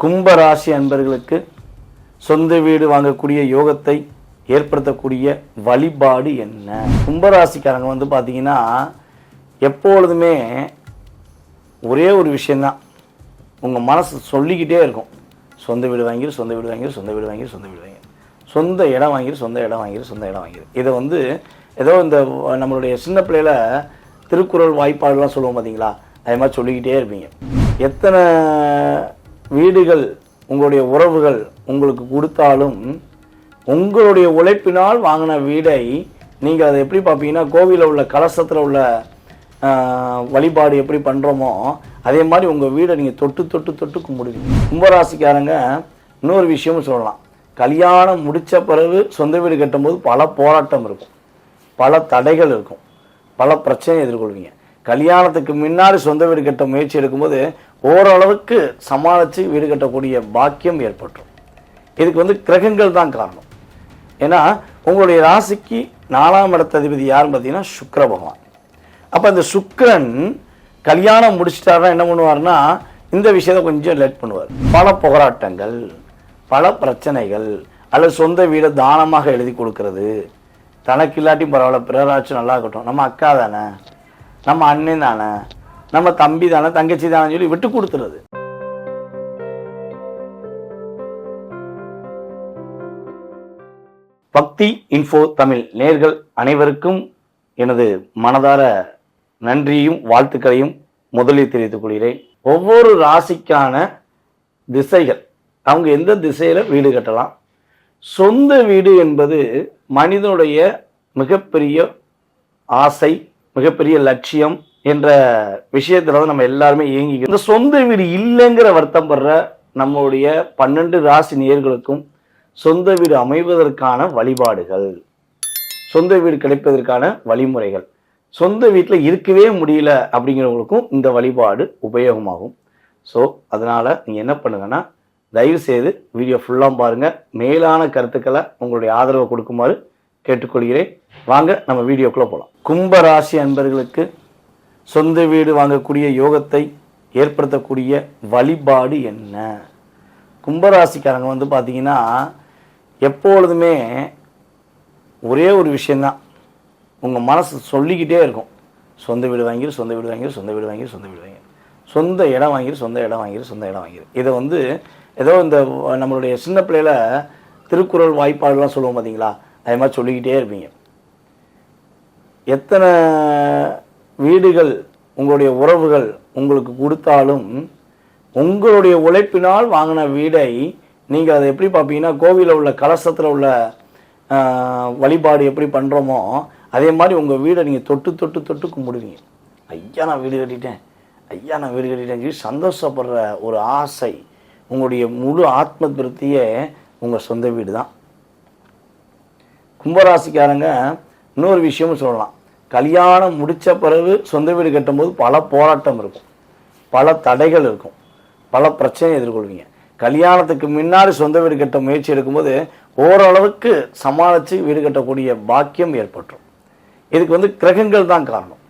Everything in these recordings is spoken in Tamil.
கும்பராசி அன்பர்களுக்கு சொந்த வீடு வாங்கக்கூடிய யோகத்தை ஏற்படுத்தக்கூடிய வழிபாடு என்ன? கும்பராசிக்காரங்க வந்து பார்த்தீங்கன்னா எப்பொழுதுமே ஒரே ஒரு விஷயந்தான் உங்கள் மனசு சொல்லிக்கிட்டே இருக்கும். சொந்த வீடு வாங்கிடு சொந்த வீடு வாங்கிடு சொந்த வீடு வாங்கிடு சொந்த வீடு வாங்கிடு சொந்த இடம் வாங்கிடு சொந்த இடம் வாங்கிடு சொந்த இடம் வாங்கிரு. இதை வந்து ஏதோ இந்த நம்மளுடைய சின்ன பிள்ளையில் திருக்குறள் வாய்ப்பாடுலாம் சொல்லுவோம் பார்த்தீங்களா அதே மாதிரி சொல்லிக்கிட்டே இருப்பீங்க. எத்தனை வீடுகள் உங்களுடைய உறவுகள் உங்களுக்கு கொடுத்தாலும் உங்களுடைய உழைப்பினால் வாங்கின வீடை நீங்கள் அதை எப்படி பார்ப்பீங்கன்னா கோவிலில் உள்ள கலசத்தில் உள்ள வழிபாடு எப்படி பண்ணுறோமோ அதே மாதிரி உங்கள் வீடை நீங்கள் தொட்டு தொட்டு தொட்டு கும்பிடுவீங்க. கும்பராசிக்காரங்க இன்னொரு விஷயமும் சொல்லலாம். கல்யாணம் முடித்த பிறகு சொந்த வீடு கட்டும்போது பல போராட்டம் இருக்கும். பல தடைகள் இருக்கும். பல பிரச்சனை எதிர்கொள்வீங்க. கல்யாணத்துக்கு முன்னாடி சொந்த வீடு கட்ட முயற்சி எடுக்கும்போது ஓரளவுக்கு சமாளித்து வீடு கட்டக்கூடிய பாக்கியம் ஏற்பட்டுரும். இதுக்கு வந்து கிரகங்கள் தான் காரணம். ஏன்னா உங்களுடைய ராசிக்கு நாலாம் இடத்த அதிபதி யாருன்னு பார்த்தீங்கன்னா சுக்கிர பகவான். அப்போ இந்த சுக்கரன் கல்யாணம் முடிச்சிட்டாருன்னா என்ன பண்ணுவார்னா இந்த விஷயத்தை கொஞ்சம் லேட் பண்ணுவார். பல போராட்டங்கள் பல பிரச்சனைகள் அல்லது சொந்த வீடை தானமாக எழுதி கொடுக்கறது. தனக்கு இல்லாட்டி பரவாயில்ல பிறராச்சும் நல்லா இருக்கட்டும். நம்ம அக்கா தானே? நம்ம அண்ணன் தானே நம்ம தம்பி தானே தங்கச்சி தானே சொல்லி விட்டு கொடுத்துறது. பக்தி இன்ஃபோ தமிழ் நேர்கள் அனைவருக்கும் எனது மனதார நன்றியும் வாழ்த்துக்களையும் முதலில் தெரிவித்துக் கொள்கிறேன். ஒவ்வொரு ராசிக்கான திசைகள் அவங்க எந்த திசையில் வீடு கட்டலாம் சொந்த வீடு என்பது மனிதனுடைய மிகப்பெரிய ஆசை மிகப்பெரிய லட்சியம் என்ற விஷயத்துல தான் நம்ம எல்லாருமே இயங்கிக்கிறோம். இந்த சொந்த வீடு இல்லைங்கிற வருத்தம் படுற நம்மளுடைய பன்னெண்டு ராசி நேர்களுக்கும் சொந்த வீடு அமைவதற்கான வழிபாடுகள் சொந்த வீடு கிடைப்பதற்கான வழிமுறைகள் சொந்த வீட்டில் இருக்கவே முடியல அப்படிங்கிறவங்களுக்கும் இந்த வழிபாடு உபயோகமாகும். ஸோ அதனால் நீங்கள் என்ன பண்ணுங்கன்னா தயவு செய்து வீடியோ ஃபுல்லாக பாருங்கள் மேலான கருத்துக்களை உங்களுடைய ஆதரவை கொடுக்குமாறு கேட்டுக்கொள்கிறேன். வாங்க நம்ம வீடியோக்குள்ளே போகலாம் கும்பராசி அன்பர்களுக்கு சொந்த வீடு வாங்கக்கூடிய யோகத்தை ஏற்படுத்தக்கூடிய வழிபாடு என்ன? கும்பராசிக்காரங்க வந்து பார்த்தீங்கன்னா எப்பொழுதுமே ஒரே ஒரு விஷயந்தான் உங்கள் மனசு சொல்லிக்கிட்டே இருக்கும். சொந்த வீடு வாங்கிடு சொந்த வீடு வாங்கிடு சொந்த வீடு வாங்கிடு சொந்த வீடு வாங்கிடு சொந்த இடம் வாங்கிடு சொந்த இடம் வாங்கிடு சொந்த இடம் வாங்கிடு இதை வந்து ஏதோ இந்த நம்மளுடைய சின்ன பிள்ளையில் திருக்குறள் வாய்ப்பாடுலாம் சொல்லுவோம் பார்த்தீங்களா அதே மாதிரி சொல்லிக்கிட்டே இருப்பீங்க. எத்தனை வீடுகள் உங்களுடைய உறவுகள் உங்களுக்கு கொடுத்தாலும் உங்களுடைய உழைப்பினால் வாங்கின வீடை நீங்கள் அதை எப்படி பார்ப்பீங்கன்னா கோவிலில் உள்ள கலசத்தில் உள்ள வழிபாடு எப்படி பண்ணுறோமோ அதே மாதிரி உங்கள் வீடை நீங்கள் தொட்டு தொட்டு தொட்டு கும்பிடுவீங்க. ஐயா நான் வீடு கட்டிட்டேன். ஐயா நான் வீடு கட்டிட்டேன். சொல்லி சந்தோஷப்படுற ஒரு ஆசை உங்களுடைய முழு ஆத்ம திருப்தியே உங்கள் சொந்த வீடு தான் கும்பராசிக்காரங்க இன்னொரு விஷயமும் சொல்லலாம். கல்யாணம் முடித்த பிறகு சொந்த வீடு கட்டும்போது பல போராட்டம் இருக்கும். பல தடைகள் இருக்கும். பல பிரச்சனை எதிர்கொள்வீங்க. கல்யாணத்துக்கு முன்னாடி சொந்த வீடு கட்ட முயற்சி எடுக்கும்போது ஓரளவுக்கு சமாளித்து வீடு கட்டக்கூடிய பாக்கியம் ஏற்பட்டுரும். இதுக்கு வந்து கிரகங்கள் தான் காரணம்.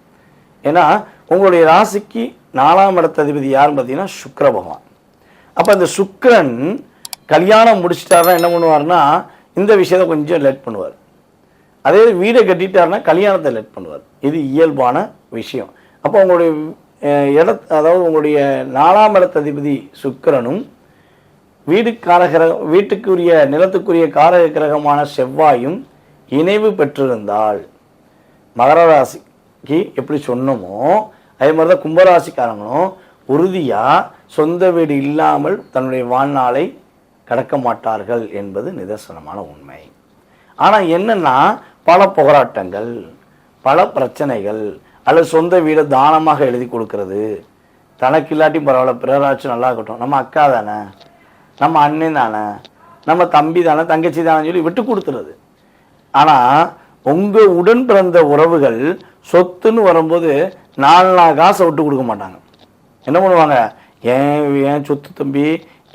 ஏன்னா உங்களுடைய ராசிக்கு நாலாம் இடத்த அதிபதி யாருன்னு பார்த்தீங்கன்னா சுக்கிர பகவான். அப்போ இந்த சுக்ரன் கல்யாணம் முடிச்சிட்டாருன்னா என்ன பண்ணுவார்னா இந்த விஷயத்தை கொஞ்சம் லேட் பண்ணுவார். அதே வீடை கட்டிட்டாருன்னா கல்யாணத்தை லேட் பண்ணுவார். இது இயல்பான விஷயம். அப்போ உங்களுடைய இட அதாவது உங்களுடைய நாலாம் இடத்த அதிபதி சுக்கிரனும் வீடு காரகிர வீட்டுக்குரிய நிலத்துக்குரிய காரக கிரகமான செவ்வாயும் இணைவு பெற்றிருந்தால் மகர ராசிக்கு எப்படி சொன்னோமோ அதே மாதிரி தான் கும்பராசிக்காரங்களும் உறுதியாக சொந்த வீடு இல்லாமல் தன்னுடைய வாழ்நாளை கடக்க மாட்டார்கள் என்பது நிதர்சனமான உண்மை. ஆனால் என்னென்னா பல போராட்டங்கள் பல பிரச்சனைகள் அல்லது சொந்த வீடை தானமாக எழுதி கொடுக்கறது. தனக்கு இல்லாட்டியும் பரவாயில்ல பிறராச்சும் நல்லா இருக்கட்டும். நம்ம அக்கா தானே நம்ம அண்ணன் தானே நம்ம தம்பி தானே தங்கச்சி தானே சொல்லி விட்டு கொடுத்துறது. ஆனால் உங்கள் உடன் பிறந்த உறவுகள் சொத்துன்னு வரும்போது நாலு நாள் காசை விட்டு கொடுக்க மாட்டாங்க. என்ன பண்ணுவாங்க? ஏன் ஏன் சொத்து தம்பி?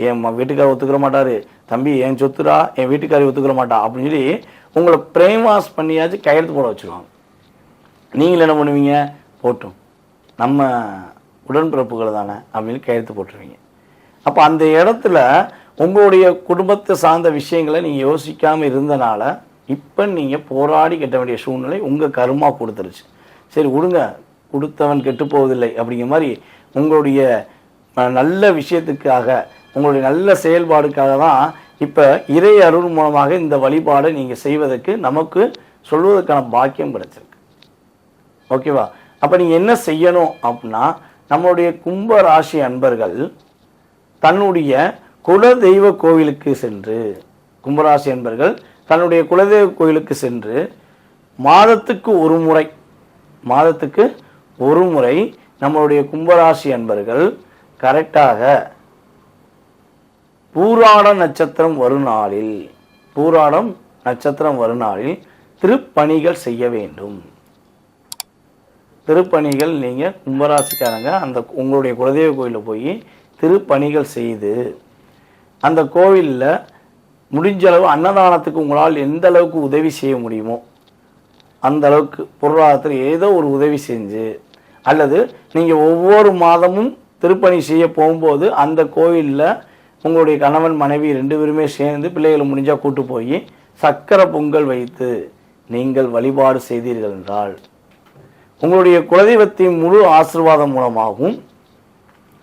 என் வீட்டுக்காரர் ஒத்துக்கிற மாட்டார். தம்பி என் சொத்துடா? என் வீட்டுக்காரி ஒத்துக்கிற மாட்டா? அப்படின்னு சொல்லி உங்களை பிரேம் வாஷ் பண்ணியாச்சும் கையெழுத்து போட வச்சுருவாங்க. நீங்கள் என்ன பண்ணுவீங்க? போட்டும். நம்ம உடன்பிறப்புகள் தானே அப்படின்னு கையெழுத்து போட்டுருவீங்க. அப்போ அந்த இடத்துல உங்களுடைய குடும்பத்தை சார்ந்த விஷயங்களை நீங்கள் யோசிக்காமல் இருந்தனால இப்போ நீங்கள் போராடி கட்ட வேண்டிய சூழ்நிலை உங்கள் கருமா கொடுத்துருச்சு. சரி விடுங்க. கொடுத்தவன் கெட்டு போவதில்லை அப்படிங்கிற மாதிரி உங்களுடைய நல்ல விஷயத்துக்காக உங்களுடைய நல்ல செயல்பாடுக்காக தான் இப்போ இறை அருள் மூலமாக இந்த வழிபாடை நீங்கள் செய்வதற்கு நமக்கு சொல்வதற்கான பாக்கியம் கிடைச்சிருக்கு. ஓகேவா? அப்போ நீங்கள் என்ன செய்யணும் அப்படின்னா நம்மளுடைய கும்ப ராசி அன்பர்கள் தன்னுடைய குலதெய்வ கோவிலுக்கு சென்று கும்பராசி அன்பர்கள் தன்னுடைய குலதெய்வ கோவிலுக்கு சென்று மாதத்துக்கு ஒரு முறை மாதத்துக்கு ஒரு முறை நம்மளுடைய கும்பராசி அன்பர்கள் கரெக்டாக பூராட நட்சத்திரம் வரும் நாளில் பூராடம் நட்சத்திரம் வரும் நாளில் திருப்பணிகள் செய்ய வேண்டும். திருப்பணிகள் நீங்கள் கும்பராசிக்காரங்க அந்த உங்களுடைய குலதெய்வ கோயிலில் போய் திருப்பணிகள் செய்து அந்த கோவிலில் முடிஞ்ச அளவு அன்னதானத்துக்கு உங்களால் எந்த அளவுக்கு உதவி செய்ய முடியுமோ அந்த அளவுக்கு பொருளாதாரத்தில் ஏதோ ஒரு உதவி செஞ்சு அல்லது நீங்கள் ஒவ்வொரு மாதமும் திருப்பணி செய்ய போகும்போது அந்த கோவிலில் உங்களுடைய கணவன் மனைவி ரெண்டு பேருமே சேர்ந்து பிள்ளைகளை முடிஞ்சால் கூட்டு போய் சக்கரை பொங்கல் வைத்து நீங்கள் வழிபாடு செய்தீர்கள் என்றால் உங்களுடைய குலதெய்வத்தின் முழு ஆசீர்வாதம் மூலமாகவும்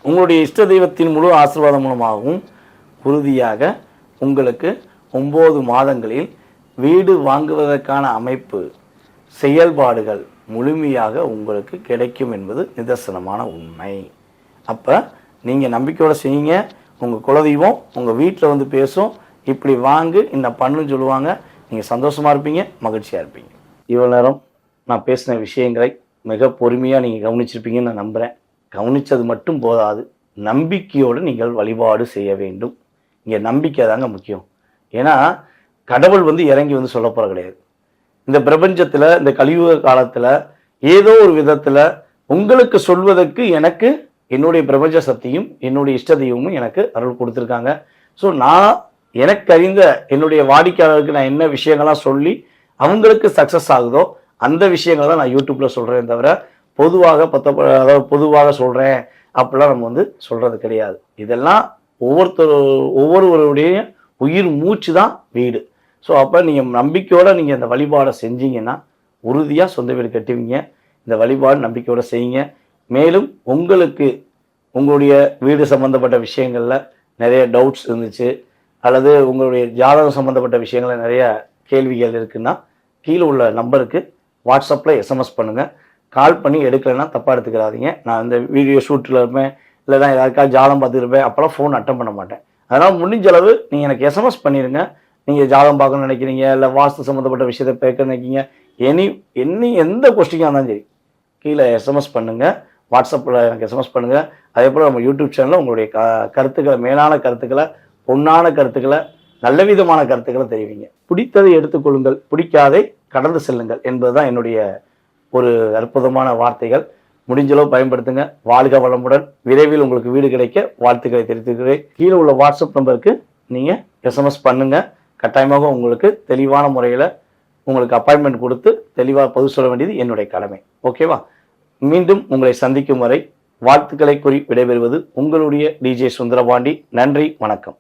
உங்களுடைய இஷ்ட தெய்வத்தின் முழு ஆசிர்வாதம் மூலமாகவும் உறுதியாக உங்களுக்கு ஒம்பது மாதங்களில் வீடு வாங்குவதற்கான அமைப்பு செயல்பாடுகள் முழுமையாக உங்களுக்கு கிடைக்கும் என்பது நிதர்சனமான உண்மை. அப்போ நீங்கள் நம்பிக்கையோடு செய்யுங்க. உங்கள் குலதெய்வம் உங்கள் வீட்டில் வந்து பேசும். இப்படி வாங்கு இந்த பண்ணுன்னு சொல்லுவாங்க. நீங்கள் சந்தோஷமாக இருப்பீங்க மகிழ்ச்சியாக இருப்பீங்க. இவ்வளோ நேரம் நான் பேசின விஷயங்களை மிக பொறுமையாக நீங்கள் கவனிச்சிருப்பீங்கன்னு நான் நம்புகிறேன் கவனித்தது மட்டும் போதாது. நம்பிக்கையோடு நீங்கள் வழிபாடு செய்ய வேண்டும். இங்கே நம்பிக்கை தாங்க முக்கியம். ஏன்னா கடவுள் வந்து இறங்கி வந்து சொல்ல போகிற கிடையாது. இந்த பிரபஞ்சத்தில் இந்த கலியுக காலத்தில் ஏதோ ஒரு விதத்தில் உங்களுக்கு சொல்வதற்கு எனக்கு என்னுடைய பிரபஞ்ச சக்தியும் என்னுடைய இஷ்ட தெய்வமும் எனக்கு அருள் கொடுத்துருக்காங்க. ஸோ நான் எனக்கு அறிந்த என்னுடைய வாடிக்கையாளருக்கு நான் என்ன விஷயங்கள்லாம் சொல்லி அவங்களுக்கு சக்ஸஸ் ஆகுதோ அந்த விஷயங்களை தான் நான் யூடியூப்ல சொல்கிறேன் தவிர பொதுவாக பத்த அதாவது பொதுவாக சொல்கிறேன் அப்படிலாம் நம்ம வந்து சொல்கிறது கிடையாது. இதெல்லாம் ஒவ்வொருத்தர் ஒவ்வொருவருடைய உயிர் மூச்சு தான் வீடு. ஸோ அப்போ நீங்கள் நம்பிக்கையோடு நீங்கள் இந்த வழிபாடை செஞ்சீங்கன்னா உறுதியாக சொந்த வீடு கட்டுவீங்க. இந்த வழிபாடு நம்பிக்கையோட செய்யுங்க. மேலும் உங்களுக்கு உங்களுடைய வீடு சம்பந்தப்பட்ட விஷயங்களில் நிறைய டவுட்ஸ் இருந்துச்சு அல்லது உங்களுடைய ஜாதகம் சம்பந்தப்பட்ட விஷயங்களில் நிறைய கேள்விகள் இருக்குன்னா கீழே உள்ள நம்பருக்கு வாட்ஸ்அப்பில் எஸ்எம்எஸ் பண்ணுங்கள் கால் பண்ணி எடுக்கலைன்னா தப்பாக எடுத்துக்கிறாதீங்க நான் இந்த வீடியோ ஷூட்டில் இருப்பேன் இல்லைனா யாருக்காவது ஜாதகம் பார்த்துருப்பேன் அப்போல்லாம் ஃபோன் அட்டன் பண்ண மாட்டேன். அதனால் முடிஞ்ச அளவு நீங்கள் எனக்கு எஸ்எம்எஸ் பண்ணிடுங்க நீங்கள் ஜாதகம் பார்க்கணும்னு நினைக்கிறீங்க இல்லை வாஸ்து சம்மந்தப்பட்ட விஷயத்தை பேக்க நினைக்கிறீங்க எனி எனி எந்த கொஸ்டினாக இருந்தாலும் சரி கீழே எஸ்எம்எஸ் பண்ணுங்கள் வாட்ஸ்அப்பில் எனக்கு எஸ்எம்எஸ் பண்ணுங்கள் அதே போல் நம்ம யூடியூப் சேனலில் உங்களுடைய க கருத்துக்களை மேலான கருத்துக்களை பொன்னான கருத்துக்களை நல்ல விதமான கருத்துக்களை தெரிவிங்க. பிடித்ததை எடுத்துக்கொள்ளுங்கள் பிடிக்காதை கடந்து செல்லுங்கள் என்பதுதான் என்னுடைய ஒரு அற்புதமான வார்த்தைகள். முடிஞ்சளவு பயன்படுத்துங்க. வாழ்க வளமுடன். விரைவில் உங்களுக்கு வீடு கிடைக்க வாழ்த்துக்களை தெரிவித்துக்கிறேன். கீழே உள்ள வாட்ஸ்அப் நம்பருக்கு நீங்கள் எஸ்எம்எஸ் பண்ணுங்கள் கட்டாயமாக உங்களுக்கு தெளிவான முறையில் உங்களுக்கு அப்பாயின்மெண்ட் கொடுத்து தெளிவாக பதிவு சொல்ல வேண்டியது என்னுடைய கடமை. ஓகேவா மீண்டும் உங்களை சந்திக்கும் வரை வாழ்த்துக்களை கூறி விடைபெறுவது உங்களுடைய டிஜே சுந்தரபாண்டி. நன்றி வணக்கம்.